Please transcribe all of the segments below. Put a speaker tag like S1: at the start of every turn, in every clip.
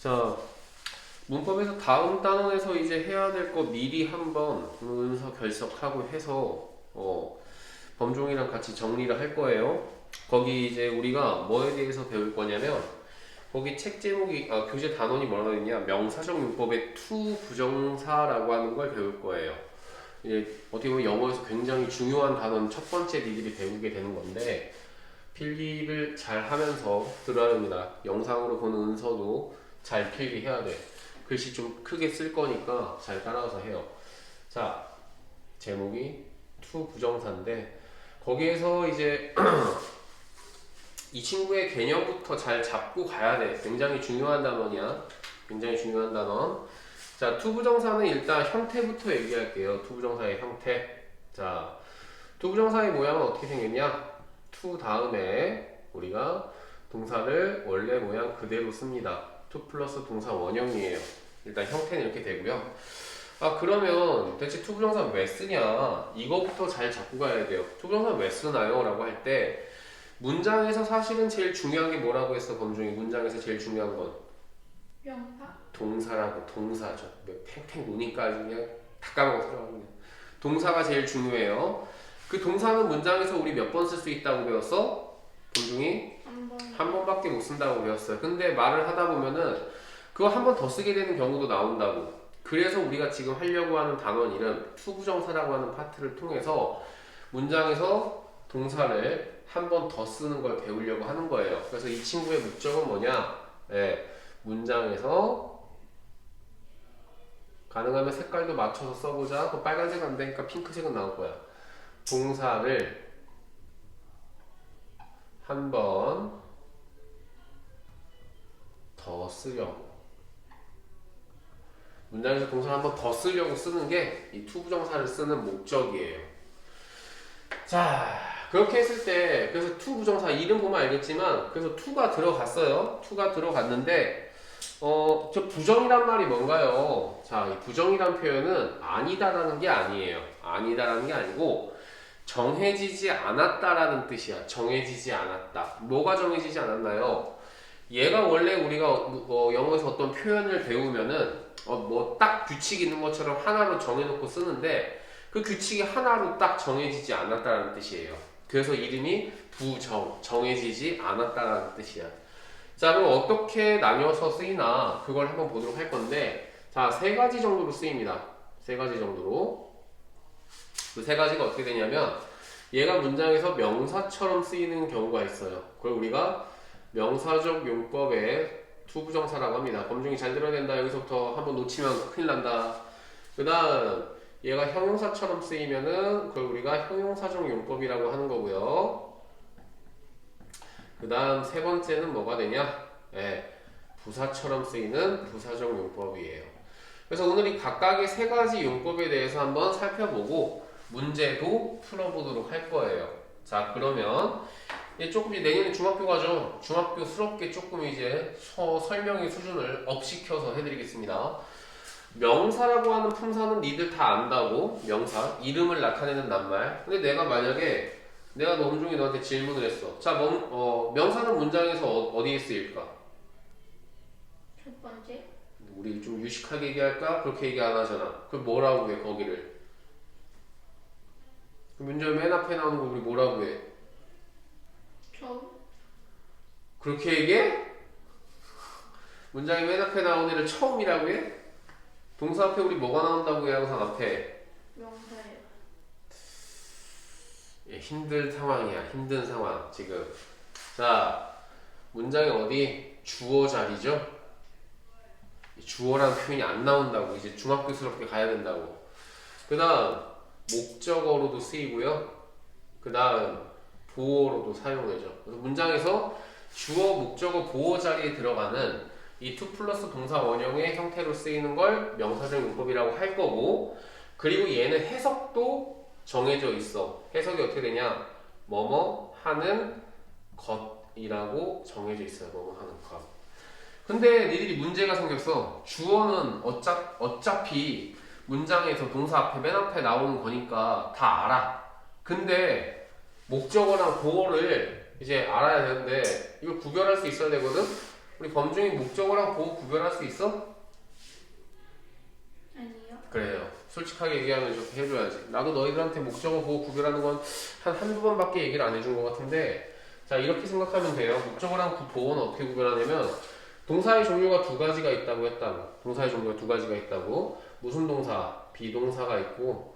S1: 자, 문법에서 다음 단원에서 이제 해야 될 거 미리 한번 문서 결석하고 해서 어, 범종이랑 같이 정리를 할 거예요. 거기 이제 우리가 뭐에 대해서 배울 거냐면 거기 책 제목이 아, 교재 단원이 뭐라고 했냐 명사적 문법의 투 부정사라고 하는 걸 배울 거예요. 이제 어떻게 보면 영어에서 굉장히 중요한 단원 첫 번째 니들이 배우게 되는 건데 필기를 잘 하면서 들어야 됩니다. 영상으로 보는 은서도 잘 필기 해야 돼. 글씨 좀 크게 쓸 거니까 잘 따라가서 해요. 자, 제목이 투 부정사인데 거기에서 이제 이 친구의 개념부터 잘 잡고 가야 돼. 굉장히 중요한 단원이야. 굉장히 중요한 단원. 자, 투부정사는 일단 형태부터 얘기할게요. 투부정사의 형태. 자, 투부정사의 모양은 어떻게 생겼냐? 투 다음에 우리가 동사를 원래 모양 그대로 씁니다. 투 플러스 동사 원형이에요. 일단 형태는 이렇게 되고요. 아 그러면 대체 투부정사 왜 쓰냐? 이거부터 잘 잡고 가야 돼요. 투부정사 왜 쓰나요? 라고 할 때 문장에서 사실은 제일 중요한 게 뭐라고 했어 범중이 문장에서 제일 중요한 건
S2: 명사
S1: 동사라고 동사죠. 몇 팽팽 노니까 아주 그냥 다. 그냥. 동사가 제일 중요해요. 그 동사는 문장에서 우리 몇 번 쓸 수 있다고 배웠어? 범중이
S2: 한번
S1: 한 번밖에 못 쓴다고 배웠어요. 근데 말을 하다 보면은 그거 한 번 더 쓰게 되는 경우도 나온다고. 그래서 우리가 지금 하려고 하는 단원 이름 투부정사라고 하는 파트를 통해서 문장에서 동사를 한 번 더 쓰는 걸 배우려고 하는 거예요. 그래서 이 친구의 목적은 뭐냐? 예, 문장에서 가능하면 색깔도 맞춰서 써보자. 그 빨간색 안 되니까 핑크색은 나올 거야. 동사를 한번 더 쓰려고. 문장에서 동사를 한번 더 쓰려고 쓰는 게 이 투부정사를 쓰는 목적이에요. 자, 그렇게 했을 때, 그래서 투부정사 이름 보면 알겠지만, 그래서 투가 들어갔어요. 투가 들어갔는데, 어, 저 부정이란 말이 뭔가요? 자, 이 부정이란 표현은 아니다라는 게 아니에요. 아니다라는 게 아니고, 정해지지 않았다라는 뜻이야. 정해지지 않았다. 뭐가 정해지지 않았나요? 얘가 원래 우리가 어, 어, 영어에서 어떤 표현을 배우면은 어, 뭐 딱 규칙 있는 것처럼 하나로 정해놓고 쓰는데 그 규칙이 하나로 딱 정해지지 않았다라는 뜻이에요. 그래서 이름이 부정, 정해지지 않았다라는 뜻이야. 자, 그럼 어떻게 나뉘어서 쓰이나 그걸 한번 보도록 할 건데 자, 세 가지 정도로 쓰입니다. 세 가지 정도로. 그 세 가지가 어떻게 되냐면 얘가 문장에서 명사처럼 쓰이는 경우가 있어요. 그걸 우리가 명사적 용법의 투부정사라고 합니다. 검증이 잘 들어야 된다. 여기서부터 한번 놓치면 큰일 난다. 그 다음, 얘가 형용사처럼 쓰이면은 그걸 우리가 형용사적 용법이라고 하는 거고요. 그 다음 세 번째는 뭐가 되냐? 예, 부사처럼 쓰이는 부사적 용법이에요. 그래서 오늘 이 각각의 세 가지 용법에 대해서 한번 살펴보고 문제도 풀어보도록 할 거예요. 자, 그러면 예, 조금 이제 내년에 중학교 가죠. 중학교스럽게 조금 이제 서, 설명의 수준을 업시켜서 해드리겠습니다. 명사라고 하는 품사는 니들 다 안다고 명사 이름을 나타내는 낱말. 근데 내가 만약에 내가 넘중이 너한테 질문을 했어. 자, 명, 어, 명사는 문장에서 어, 디에 쓰일까?
S2: 첫 번째
S1: 우리 좀 유식하게 얘기할까? 그렇게 얘기 안 하잖아. 그럼 뭐라고 해 거기를? 그 문장 맨 앞에 나오는 거 우리 뭐라고 해?
S2: 처음
S1: 그렇게 얘기해? 문장이 맨 앞에 나온 애를 처음이라고 해? 동사 앞에 우리 뭐가 나온다고 해? 항상 앞에.
S2: 명사예요.
S1: 예, 힘든 상황이야. 힘든 상황 지금. 자 문장이 어디? 주어 자리죠? 이 주어라는 표현이 안 나온다고. 이제 중학교스럽게 가야 된다고. 그 다음 목적어로도 쓰이고요. 그 다음 보어로도 사용되죠 그래서 문장에서 주어 목적어 보어 자리에 들어가는 이 to 플러스 동사 원형의 형태로 쓰이는 걸 명사적 용법이라고 할 거고 그리고 얘는 해석도 정해져 있어. 해석이 어떻게 되냐? 뭐뭐 하는 것이라고 정해져 있어요. 뭐뭐 하는 것. 근데 니들이 문제가 생겼어. 주어는 어차, 어차피 문장에서 동사 앞에 맨 앞에 나오는 거니까 다 알아. 근데 목적어랑 보어를 이제 알아야 되는데 이걸 구별할 수 있어야 되거든? 우리 범중이 목적어랑 보호 구별할 수 있어?
S2: 아니요.
S1: 그래요. 솔직하게 얘기하면 이렇게 해줘야지. 나도 너희들한테 목적어 보호 구별하는 건 한 한두 번밖에 얘기를 안 해준 것 같은데 자 이렇게 생각하면 돼요. 목적어랑 구- 보호는 어떻게 구별하냐면 동사의 종류가 두 가지가 있다고 했다고. 동사의 종류가 두 가지가 있다고. 무슨 동사? 비동사가 있고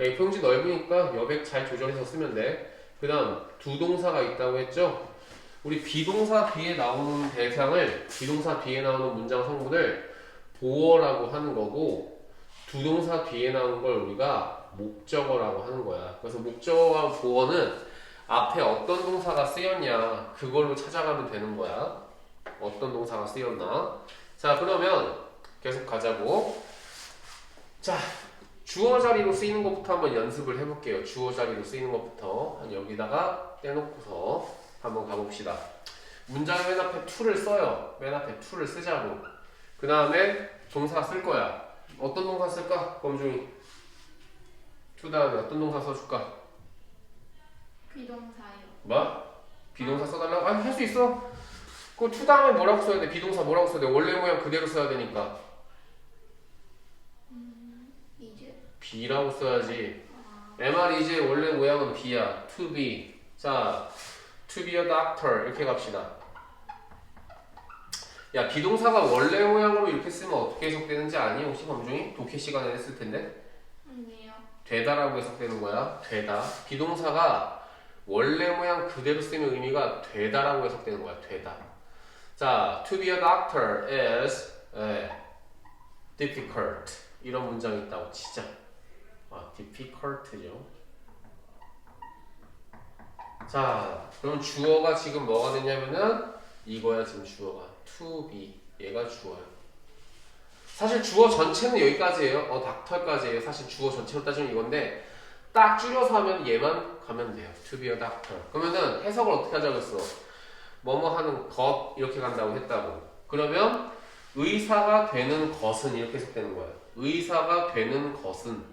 S1: 그 F용지 넓으니까 여백 잘 조절해서 쓰면 돼. 그 다음 두 동사가 있다고 했죠? 우리 비동사 뒤에 나오는 대상을 비동사 뒤에 나오는 문장 성분을 보어라고 하는 거고 두 동사 뒤에 나오는 걸 우리가 목적어라고 하는 거야. 그래서 목적어와 보어는 앞에 어떤 동사가 쓰였냐 그걸로 찾아가면 되는 거야. 어떤 동사가 쓰였나. 자 그러면 계속 가자고. 자 주어 자리로 쓰이는 것부터 한번 연습을 해볼게요. 주어 자리로 쓰이는 것부터 한 여기다가 떼놓고서 한번 가봅시다. 문장의 맨 앞에 to를 써요. 맨 앞에 to를 쓰자고. 그 다음에 동사 쓸 거야. 어떤 동사 쓸까? 범중이. to 다음에 어떤 동사 써줄까?
S2: 비동사요.
S1: 뭐? 비동사 써달라고? 아니 할 수 있어. 그 to 다음에 뭐라고 써야 돼? 비동사 뭐라고 써야 돼? 원래 모양 그대로 써야 되니까.
S2: 이제
S1: be라고 써야지.
S2: 아,
S1: MR 이제 원래 모양은 B야. to be. 자, to be a doctor 이렇게 갑시다. 야, 비동사가 원래 모양으로 이렇게 쓰면 어떻게 해석되는지 아니? 혹시 범중이? 독해 시간에 했을 텐데.
S2: 아니에요.
S1: 되다라고 해석되는 거야. 되다. 비동사가 원래 모양 그대로 쓰면 의미가 되다라고 해석되는 거야. 되다. 자, to be a doctor is 예, difficult. 이런 문장이 있다고 진짜. 아, difficult죠. 자, 그럼 주어가 지금 뭐가 됐냐면은 이거야 지금 주어가 to be. 얘가 주어야. 사실 주어 전체는 여기까지예요. 어, 닥터까지예요. 사실 주어 전체로 따지면 이건데 딱 줄여서 하면 얘만 가면 돼요. To be a doctor. 그러면은 해석을 어떻게 하자고 했어? 뭐뭐 하는 것 이렇게 간다고 했다고. 그러면 의사가 되는 것은 이렇게 해석되는 거예요. 의사가 되는 것은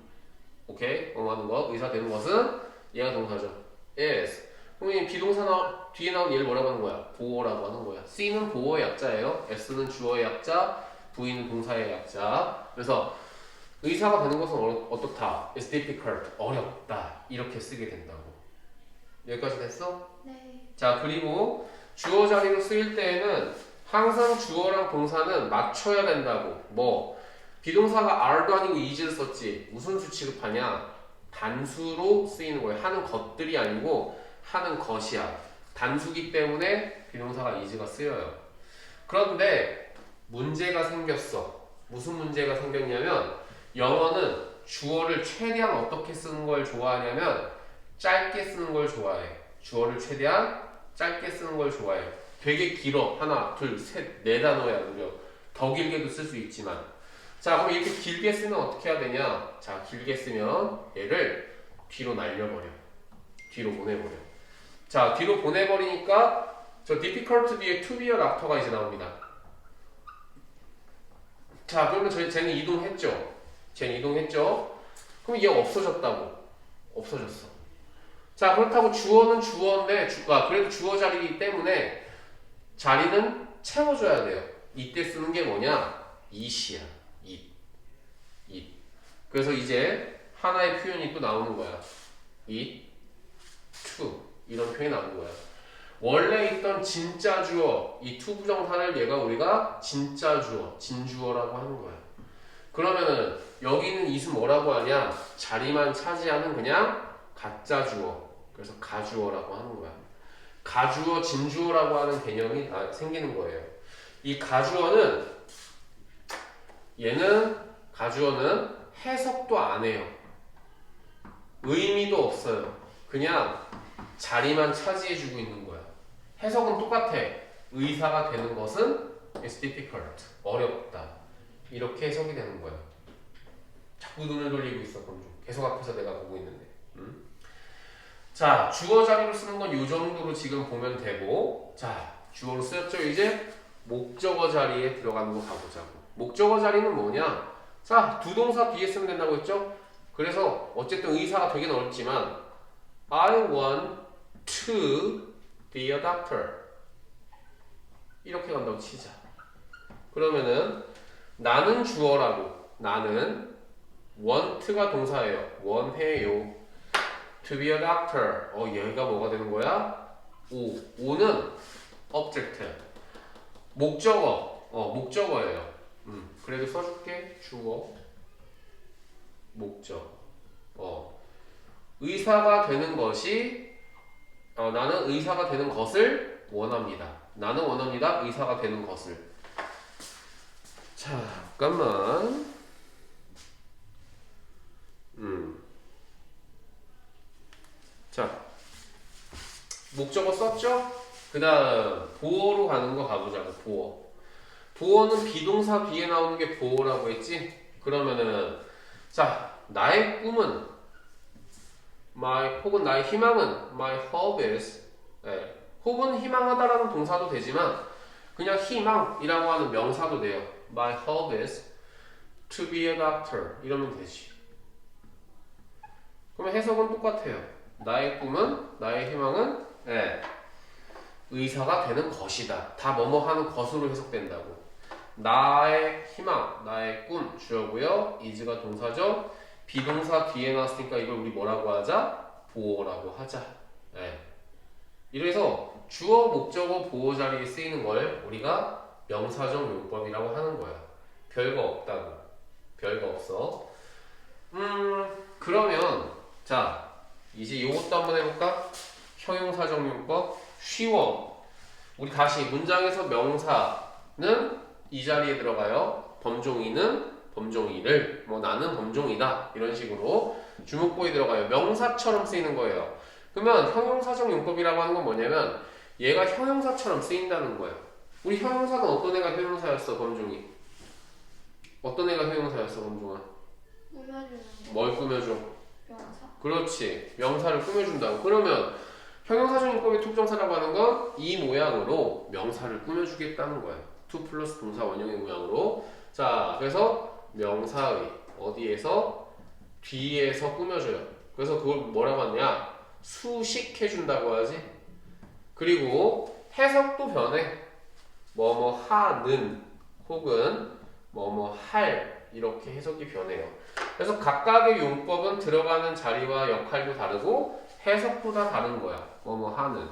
S1: 오케이? 뭐뭐 하는 것, 의사 되는 것은 얘가 동사죠. is. 그럼 이 비동사 나 뒤에 나온 얘를 뭐라고 하는 거야? 보호라고 하는 거야. C는 보호의 약자예요. S는 주어의 약자, V는 동사의 약자. 그래서 의사가 되는 것은 어려, 어떻다? It's difficult. 어렵다. 이렇게 쓰게 된다고. 여기까지 됐어?
S2: 네.
S1: 자, 그리고 주어 자리로 쓰일 때에는 항상 주어랑 동사는 맞춰야 된다고. 뭐, 비동사가 are도 아니고 is를 썼지. 무슨 수 취급하냐? 단수로 쓰이는 거예요. 하는 것들이 아니고 하는 것이야. 단수기 때문에 비동사가 is가 쓰여요. 그런데 문제가 생겼어. 무슨 문제가 생겼냐면 영어는 주어를 최대한 어떻게 쓰는 걸 좋아하냐면 짧게 쓰는 걸 좋아해. 주어를 최대한 짧게 쓰는 걸 좋아해. 되게 길어. 하나, 둘, 셋, 네 단어야, 무려. 더 길게도 쓸 수 있지만. 자, 그럼 이렇게 길게 쓰면 어떻게 해야 되냐? 자, 길게 쓰면 얘를 뒤로 날려버려. 뒤로 보내버려. 자, 뒤로 보내버리니까 저 difficult 뒤에 to be a doctor가 이제 나옵니다. 자, 그러면 저희 쟤는 이동했죠? 쟤는 이동했죠? 그럼 얘 없어졌다고. 없어졌어. 자, 그렇다고 주어는 주어인데, 주, 아, 그래도 주어 자리이기 때문에 자리는 채워줘야 돼요. 이때 쓰는 게 뭐냐? it이야. 그래서 이제 하나의 표현이 또 나오는 거야. it, to. 이런 표현이 나오는 거야. 원래 있던 진짜 주어, 이 to 부정사를 얘가 우리가 진짜 주어, 진주어라고 하는 거야. 그러면은 여기는 이수 뭐라고 하냐? 자리만 차지하는 그냥 가짜 주어. 그래서 가주어라고 하는 거야. 가주어, 진주어라고 하는 개념이 아, 생기는 거예요. 이 가주어는 얘는 가주어는 해석도 안 해요. 의미도 없어요. 그냥 자리만 차지해주고 있는 거야. 해석은 똑같아. 의사가 되는 것은 is difficult. 어렵다. 이렇게 해석이 되는 거야. 자꾸 눈을 돌리고 있어, 그럼 좀. 계속 앞에서 내가 보고 있는데. 음? 자, 주어 자리로 쓰는 건 이 정도로 지금 보면 되고, 자, 주어로 쓰였죠? 이제 목적어 자리에 들어가는 거 가보자고. 목적어 자리는 뭐냐? 자, 두 동사 뒤에 쓰면 된다고 했죠? 그래서 어쨌든 의사가 되긴 어렵지만, I want to be a doctor. 이렇게 간다고 치자. 그러면은 나는 주어라고 나는 want가 동사예요. 원해요. to be a doctor. 어 얘가 뭐가 되는 거야? 오. 오는 object. 목적어. 어 목적어예요. 음. 그래도 써줄게. 주어. 목적. 어. 의사가 되는 것이 어, 나는 의사가 되는 것을 원합니다. 나는 원합니다. 의사가 되는 것을. 자, 잠깐만. 음. 자, 목적어 썼죠? 그 다음, 보어로 가는 거 가보자고, 보어. 보어는 비동사 뒤에 나오는 게 보어라고 했지? 그러면은, 자, 나의 꿈은, my, 혹은 나의 희망은, my hope is, 예, 혹은 희망하다라는 동사도 되지만, 그냥 희망이라고 하는 명사도 돼요. My hope is to be a doctor. 이러면 되지. 그러면 해석은 똑같아요. 나의 꿈은, 나의 희망은, 예, 의사가 되는 것이다. 다 뭐뭐 하는 것으로 해석된다고. 나의 희망, 나의 꿈, 주어고요. is가 동사죠. 비동사 뒤에 나왔으니까 이걸 우리 뭐라고 하자? 보어라고 하자. 예. 이래서 주어, 목적어, 보어 자리에 쓰이는 걸 우리가 명사적 용법이라고 하는 거야. 별거 없다고. 별거 없어. 음, 그러면 자, 이제 요것도 한번 해볼까? 형용사적 용법 쉬워. 우리 다시 문장에서 명사는 이 자리에 들어가요. 범종이는 범종이를 뭐 나는 범종이다 이런 식으로 주목보에 들어가요. 명사처럼 쓰이는 거예요. 그러면 형용사적 용법이라고 하는 건 뭐냐면 얘가 형용사처럼 쓰인다는 거예요. 우리 형용사는 어떤 애가 형용사였어 범종이? 어떤 애가 형용사였어 범종아? 뭘 꾸며줘?
S2: 명사.
S1: 그렇지 명사를 꾸며준다고 그러면 형용사적 용법의 특정사라고 하는 건 이 모양으로 명사를 꾸며주겠다는 거야 2 플러스 동사 원형의 모양으로. 자 그래서 명사의 어디에서 뒤에서 꾸며줘요. 그래서 그걸 뭐라고 하냐? 수식해준다고 하지. 그리고 해석도 변해. 뭐뭐 하는 혹은 뭐뭐 할 이렇게 해석이 변해요. 그래서 각각의 용법은 들어가는 자리와 역할도 다르고 해석도 다 다른 거야. 뭐뭐 하는,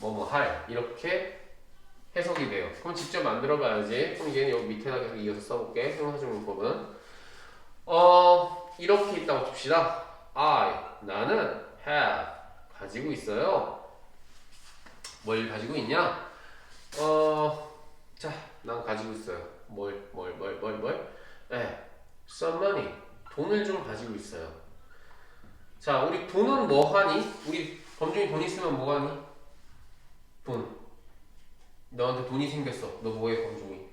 S1: 뭐뭐 할 이렇게 해석이 돼요. 그럼 직접 만들어 봐야지. 그럼 얘는 여기 밑에다 계속 이어서 써볼게. 형용사적 용법은 어 이렇게 있다고 칩시다. I 나는 have 가지고 있어요. 뭘 가지고 있냐? 어 자 난 가지고 있어요. 뭘 뭘 뭘 뭘 뭘? 네, some money 돈을 좀 가지고 있어요. 자, 우리 돈은 뭐 하니? 우리 범중이 돈 있으면 뭐 하니? 돈. 너한테 돈이 생겼어. 너 뭐해, 범중이?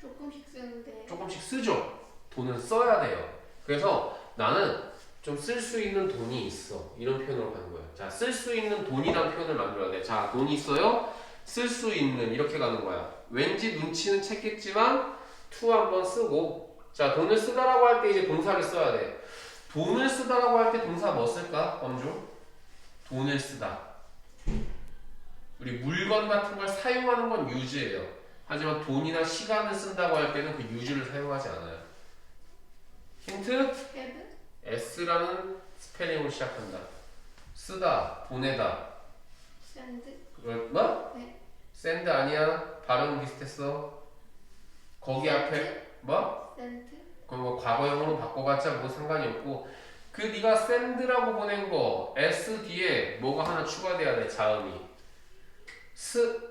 S2: 조금씩 쓰는데.
S1: 조금씩 쓰죠. 돈은 써야 돼요. 그래서 나는 좀 쓸 수 있는 돈이 있어. 이런 표현으로 가는 거야. 자, 쓸 수 있는 돈이란 표현을 만들어야 돼. 자, 돈이 있어요. 쓸 수 있는 이렇게 가는 거야. 왠지 눈치는 챘겠지만 to 한번 쓰고 자, 돈을 쓰다라고 할 때 이제 동사를 써야 돼. 돈을 쓰다라고 할 때 동사 뭐 쓸까? 범주? 돈을 쓰다. 우리 물건 같은 걸 사용하는 건 유즈예요. 하지만 돈이나 시간을 쓴다고 할 때는 그 유즈를 사용하지 않아요. 힌트?
S2: 헤드.
S1: S라는 스펠링으로 시작한다. 쓰다, 보내다.
S2: 샌드.
S1: 그걸 뭐?
S2: 네.
S1: 샌드 아니야? 발음 비슷했어. 거기 앞에 뭐?
S2: 샌드.
S1: 그럼 뭐 과거형으로 바꿔봤자 뭐 상관이 없고 그 네가 샌드라고 보낸 거 S 뒤에 뭐가 하나 추가돼야 돼 자음이 스 spend.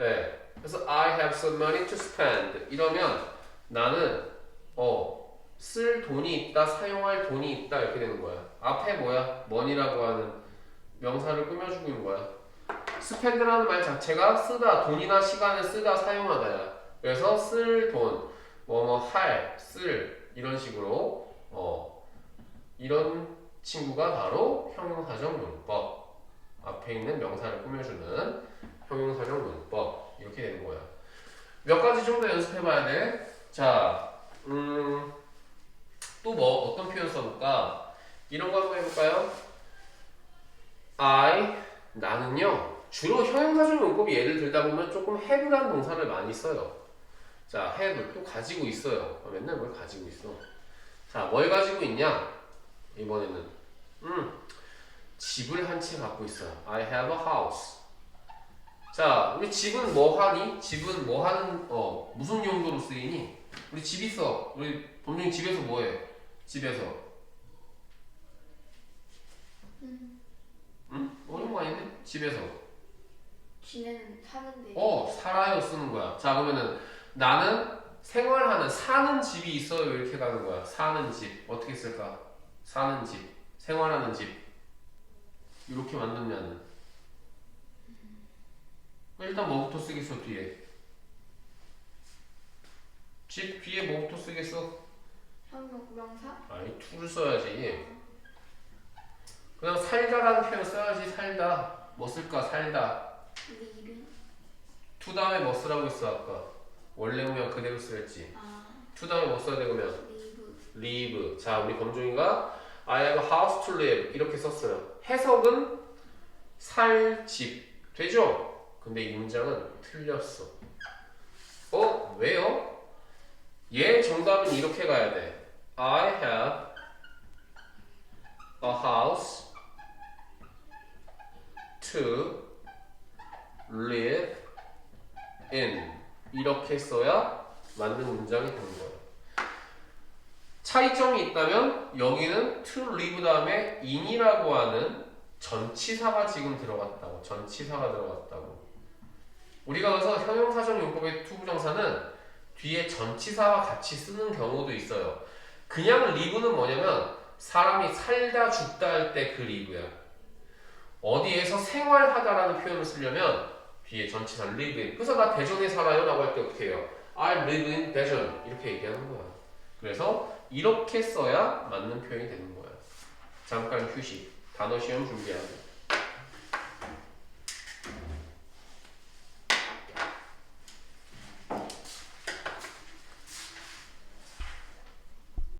S1: 예 그래서 I have some money to spend. 이러면 나는 어 쓸 돈이 있다 사용할 돈이 있다 이렇게 되는 거야. 앞에 뭐야? money라고 하는 명사를 꾸며주고 있는 거야. 스펜드라는 말 자체가 쓰다 돈이나 시간을 쓰다 사용하다야. 그래서 쓸 돈 뭐 뭐 할 쓸 이런 식으로 어 이런 친구가 바로 형용사적 용법. 앞에 있는 명사를 꾸며주는 형용사적 용법. 이렇게 되는 거야. 몇 가지 정도 연습해 봐야 돼 자 음 또 뭐 어떤 표현 써볼까? 이런 거 한번 해볼까요? I 나는요 주로 형용사적 용법이 예를 들다 보면 조금 have라는 동사를 많이 써요. 자 have 또 가지고 있어요. 어, 맨날 뭘 가지고 있어. 자 뭘 가지고 있냐? 이번에는 음 집을 한 채 갖고 있어요. I have a house. 자 우리 집은 뭐 하니? 집은 뭐 하는 어 무슨 용도로 쓰이니? 우리 집 있어. 우리 범준이 집에서 뭐 해? 집에서
S2: 음,
S1: 응? 어려운 거 아닌데? 집에서
S2: 지내는 사는데.
S1: 어 살아요 쓰는 거야 자 그러면은 나는 생활하는 사는 집이 있어요 이렇게 가는 거야 사는 집 어떻게 쓸까 사는 집 생활하는 집. 이렇게 만들면은. 일단 뭐부터 쓰겠어 뒤에? 집 뒤에 뭐부터 쓰겠어?
S2: 형용 명사.
S1: 아니 to를 써야지. 그냥 살다라는 표현 써야지 살다. 뭐 쓸까 살다?
S2: 리빙.
S1: to 다음에 뭐 쓰라고 했어 아까? 원래 보면 그대로 쓰였지.
S2: 아,
S1: to 다음에 뭐 써야 돼 그러면?
S2: 리브.
S1: live 자 우리 범종이가 I have a house to live 이렇게 썼어요 해석은 살 집 되죠? 근데 이 문장은 틀렸어 어? 왜요? 얘 정답은 이렇게 가야 돼 I have a house to live in 이렇게 써야 맞는 문장이 되는 거예요. 차이점이 있다면 여기는 to live 다음에 in이라고 하는 전치사가 지금 들어갔다고 전치사가 들어갔다고 우리가 그래서 형용사적 용법의 투부정사는 뒤에 전치사와 같이 쓰는 경우도 있어요. 그냥 live는 뭐냐면 사람이 살다 죽다 할 때그 live야. 어디에서 생활하다라는 표현을 쓰려면 뒤에 전치사 live. 그래서 나 대전에 살아요 라고 할 때 어떻게 해요? I live in 대전. 이렇게 얘기하는 거야. 그래서 이렇게 써야 맞는 표현이 되는 거야. 잠깐 휴식. 단어 시험 준비하고.